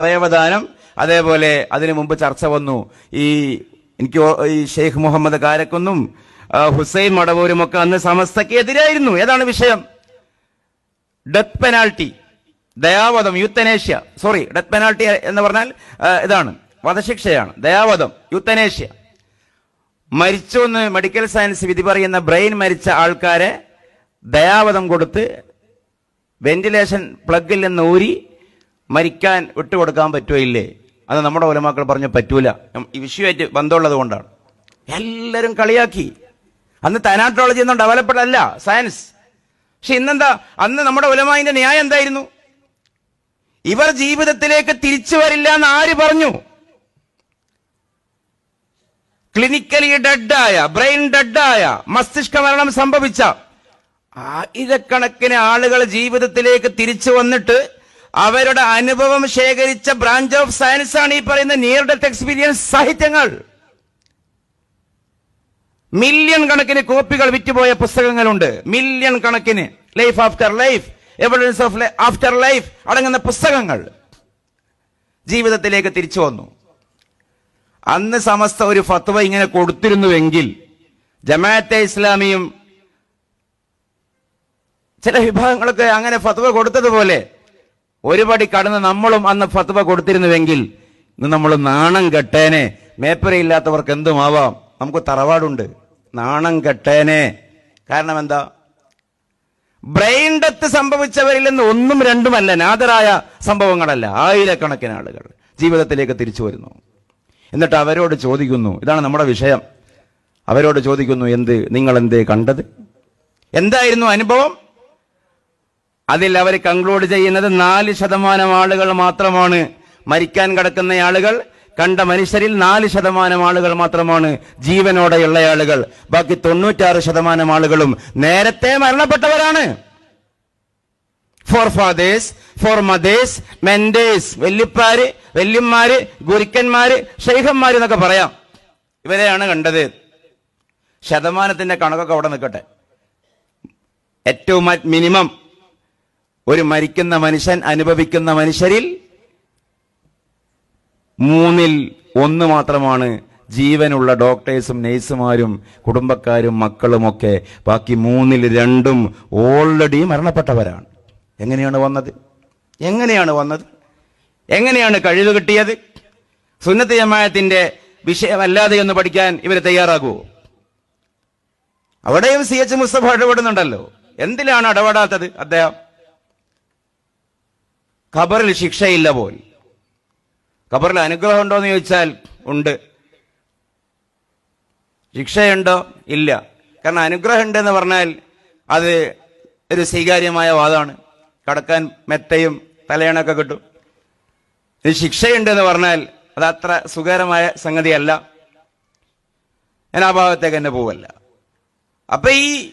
അവയവദാനം അതേപോലെ അതിനു മുമ്പ് ചർച്ച വന്നു. ഈ എനിക്ക് ഈ ഷെയ്ഖ് മുഹമ്മദ് കാരക്കുന്നും ഹുസൈൻ മടവൂരും ഒക്കെ അന്ന് സമസ്തയ്ക്ക് എതിരായിരുന്നു ഏതാണ് വിഷയം? Death penalty. ദയാവധം euthanasia. Sorry death penalty എന്ന് പറഞ്ഞാൽ ഇതാണ്. വധശിക്ഷയാണ്. ദയാവധം യുത്തനേഷ്യ. മരിച്ചു എന്ന് മെഡിക്കൽ സയൻസ് വിധി പറയുന്ന ബ്രെയിൻ മരിച്ച ആൾക്കാരെ ദയാവധം കൊടുത്ത് വെന്റിലേഷൻ പ്ലഗിൽ നിന്ന് ഊരി മരിക്കാൻ വിട്ടുകൊടുക്കാൻ പറ്റുമോ ഇല്ലേ? അത് നമ്മുടെ ഉലമാക്കൾ പറഞ്ഞു പറ്റൂല. ഈ വിഷയമായിട്ട് ബന്ധമുള്ളത് കൊണ്ടാണ്. എല്ലാവരും കളിയാക്കി. അന്ന് തനാട്രോളജി ഒന്നും ഡെവലപ്ഡ് അല്ല സയൻസ് പക്ഷെ ഇന്നെന്താ അന്ന് നമ്മുടെ ഉലമാവിന്റെ ന്യായം എന്തായിരുന്നു? ഇവർ ജീവിതത്തിലേക്ക് തിരിച്ചു വരില്ല എന്ന് ആര് പറഞ്ഞു? ക്ലിനിക്കലി ഡെഡായ ബ്രെയിൻ ഡെഡായ മസ്തിഷ്ക മരണം സംഭവിച്ച ആയിരക്കണക്കിന് ആളുകൾ ജീവിതത്തിലേക്ക് തിരിച്ചു വന്നിട്ട് അവരുടെ അനുഭവം ശേഖരിച്ച ബ്രാഞ്ച് ഓഫ് സയൻസ് ആണ് ഈ പറയുന്ന നിയർ ഡെത്ത് എക്സ്പീരിയൻസ് സാഹിത്യങ്ങൾ. മില്യൺ കണക്കിന് കോപ്പികൾ വിറ്റുപോയ പുസ്തകങ്ങളുണ്ട്. മില്യൺ കണക്കിന്. Life after life evidence of after life അടങ്ങുന്ന പുസ്തകങ്ങൾ. ജീവിതത്തിലേക്ക് തിരിച്ചു വന്നു. അന്ന് സമസ്ത ഒരു ഫത്വ ഇങ്ങനെ കൊടുത്തിരുന്നുവെങ്കിൽ ജമാഅത്തെ ഇസ്ലാമിയും ചില വിഭാഗങ്ങളൊക്കെ അങ്ങനെ ഫത്വ കൊടുത്തതുപോലെ ഒരുപടി കടന്ന് നമ്മളും അന്ന് ഫത്വ കൊടുത്തിരുന്നുവെങ്കിൽ ഇന്ന് നമ്മൾ നാണം കെട്ടേനെ. മേപ്പരയില്ലാത്തവർക്ക് എന്തുമാവാം? നമുക്ക് തറവാടുണ്ട്. നാണം കെട്ടേനെ. കാരണം എന്താ? ബ്രെയിൻ ഡെത്ത് സംഭവിച്ചവരിൽ നിന്ന് ഒന്നും രണ്ടുമല്ല നാദരായ സംഭവങ്ങളല്ല. ആയിരക്കണക്കിന് ആളുകൾ ജീവിതത്തിലേക്ക് തിരിച്ചു വരുന്നു. എന്നിട്ട് അവരോട് ചോദിക്കുന്നു ഇതാണ് നമ്മുടെ വിഷയം. അവരോട് ചോദിക്കുന്നു എന്ത് നിങ്ങൾ എന്തേ കണ്ടത്? എന്തായിരുന്നു അനുഭവം? അതിൽ അവർ കൺക്ലൂഡ് ചെയ്യുന്നത് നാല് ശതമാനം ആളുകൾ മാത്രമാണ്. മരിക്കാൻ കിടക്കുന്ന ആളുകൾ കണ്ട മനുഷ്യരിൽ നാല് ശതമാനം ആളുകൾ മാത്രമാണ്. ജീവനോടെയുള്ള ആളുകൾ. ബാക്കി തൊണ്ണൂറ്റാറ് ശതമാനം ആളുകളും നേരത്തെ മരണപ്പെട്ടവരാണ്. Forefathers foremothers mentors വല്യപ്പാര് വല്യന്മാര് ഗുരുക്കന്മാര് ഷെയ്ഖന്മാര് എന്നൊക്കെ പറയാം. ഇവരെയാണ് കണ്ടത്. ശതമാനത്തിന്റെ കണക്കൊക്കെ അവിടെ നിൽക്കട്ടെ. ഏറ്റവും മിനിമം ഒരു മരിക്കുന്ന മനുഷ്യൻ അനുഭവിക്കുന്ന മനുഷ്യരിൽ മൂന്നിൽ ഒന്ന് മാത്രമാണ് ജീവനുള്ള ഡോക്ടേഴ്സും നേഴ്സുമാരും കുടുംബക്കാരും മക്കളുമൊക്കെ. ബാക്കി മൂന്നിൽ രണ്ടും ഓൾറെഡി മരണപ്പെട്ടവരാണ്. എങ്ങനെയാണ് വന്നത്? എങ്ങനെയാണ് വന്നത്? എങ്ങനെയാണ് കഴിവ് കിട്ടിയത്? സുന്നത്ത് ജമായത്തിന്റെ വിഷയമല്ലാതെ ഒന്ന് പഠിക്കാൻ ഇവർ തയ്യാറാകുമോ അവിടെയും സി എച്ച് മുസ്തഫ ഇടപെടുന്നുണ്ടല്ലോ. എന്തിലാണ് ഇടപെടാത്തത് അദ്ദേഹം? ഖബറിൽ ശിക്ഷയില്ല പോൽ ഖബറിൽ അനുഗ്രഹം ഉണ്ടോ എന്ന് ചോദിച്ചാൽ ഉണ്ട്. ശിക്ഷയുണ്ടോ? ഇല്ല. കാരണം അനുഗ്രഹം ഉണ്ടെന്ന് പറഞ്ഞാൽ അത് ഒരു സ്വീകാര്യമായ വാദമാണ്. കടക്കാൻ മെത്തയും തലയണൊക്കെ കിട്ടും. ഇത് ശിക്ഷയുണ്ടെന്ന് പറഞ്ഞാൽ അത് അത്ര സുഖകരമായ സംഗതിയല്ല. ഞാൻ ആ ഭാഗത്തേക്ക് തന്നെ പോവല്ല. അപ്പൊ ഈ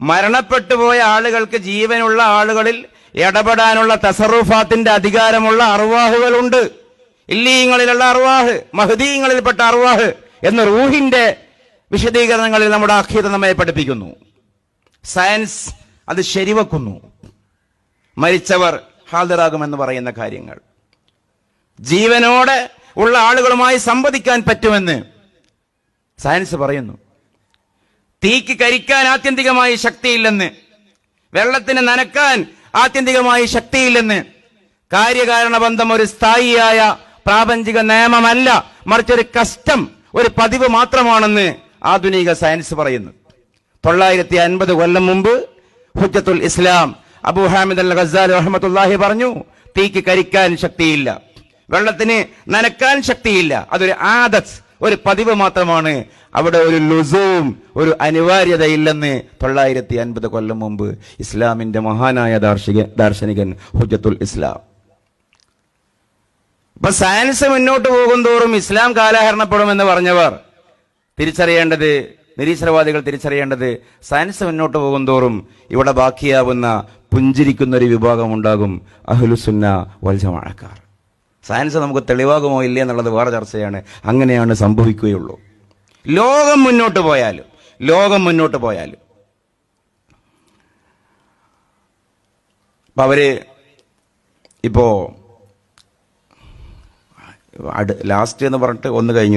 മരണപ്പെട്ടു പോയ ആളുകൾക്ക് ജീവനുള്ള ആളുകളിൽ ഇടപെടാനുള്ള തസറുഫാത്തിന്റെ അധികാരമുള്ള അർവാഹുകളുണ്ട്. ഇല്ലീങ്ങളിലുള്ള അറുവാഹ് മഹദീങ്ങളിൽപ്പെട്ട അറുവാഹ് എന്ന റൂഹിന്റെ വിശദീകരണങ്ങളിൽ നമ്മുടെ അഖീത നമ്മെ പഠിപ്പിക്കുന്നു. സയൻസ് അത് ശരിവെക്കുന്നു. മരിച്ചവർ ഹാജരാകുമെന്ന് പറയുന്ന കാര്യങ്ങൾ. ജീവനോടെ ഉള്ള ആളുകളുമായി സംവദിക്കാൻ പറ്റുമെന്ന് സയൻസ് പറയുന്നു. തീക്ക് കരിക്കാൻ ആത്യന്തികമായി ശക്തിയില്ലെന്ന് വെള്ളത്തിന് നനക്കാൻ ആത്യന്തികമായി ശക്തിയില്ലെന്ന് കാര്യകാരണ ബന്ധം ഒരു സ്ഥായിയായ പ്രാപഞ്ചിക നിയമമല്ല മറിച്ച് ഒരു കഷ്ടം ഒരു പതിവ് മാത്രമാണെന്ന് ആധുനിക സയൻസ് പറയുന്നു. തൊള്ളായിരത്തി അൻപത് കൊല്ലം മുമ്പ് ഹുജത്തുൽ ഇസ്ലാം അബു ഹാമിദ് അൽ ഖസാൽ റഹ്മത്തുല്ലാഹി പറഞ്ഞു തീക്ക് കരിക്കാൻ ശക്തിയില്ല. വെള്ളത്തിന് നനക്കാൻ ശക്തിയില്ല. അതൊരു ആദത്ത്. ഒരു പതിവ് മാത്രമാണ്. അവിടെ ഒരു ലുസവും ഒരു അനിവാര്യതയില്ലെന്ന് തൊള്ളായിരത്തി അൻപത് കൊല്ലം മുമ്പ് ഇസ്ലാമിന്റെ മഹാനായ ദാർശിക ദാർശനികൻ ഹുജത്തുൽ ഇസ്ലാം. ഇപ്പൊ സയൻസ് മുന്നോട്ട് പോകുന്തോറും ഇസ്ലാം കാലഹരണപ്പെടുമെന്ന് പറഞ്ഞവർ തിരിച്ചറിയേണ്ടത് നിരീശ്വരവാദികൾ തിരിച്ചറിയേണ്ടത് സയൻസ് മുന്നോട്ട് പോകുന്തോറും ഇവിടെ ബാക്കിയാവുന്ന പുഞ്ചിരിക്കുന്നൊരു വിഭാഗം ഉണ്ടാകും അഹ്ലുസുന്ന വൽജമാഴക്കാർ സയൻസ് നമുക്ക് തെളിവാകുമോ ഇല്ലേ എന്നുള്ളത് വേറെ ചർച്ചയാണ്. അങ്ങനെയാണ് സംഭവിക്കുകയുള്ളൂ. ലോകം മുന്നോട്ട് പോയാലും ലോകം മുന്നോട്ട് പോയാലും. അപ്പൊ അവർ ഇപ്പോ ലാസ്റ്റ് എന്ന് പറഞ്ഞിട്ട് ഒന്ന് കഴിഞ്ഞു.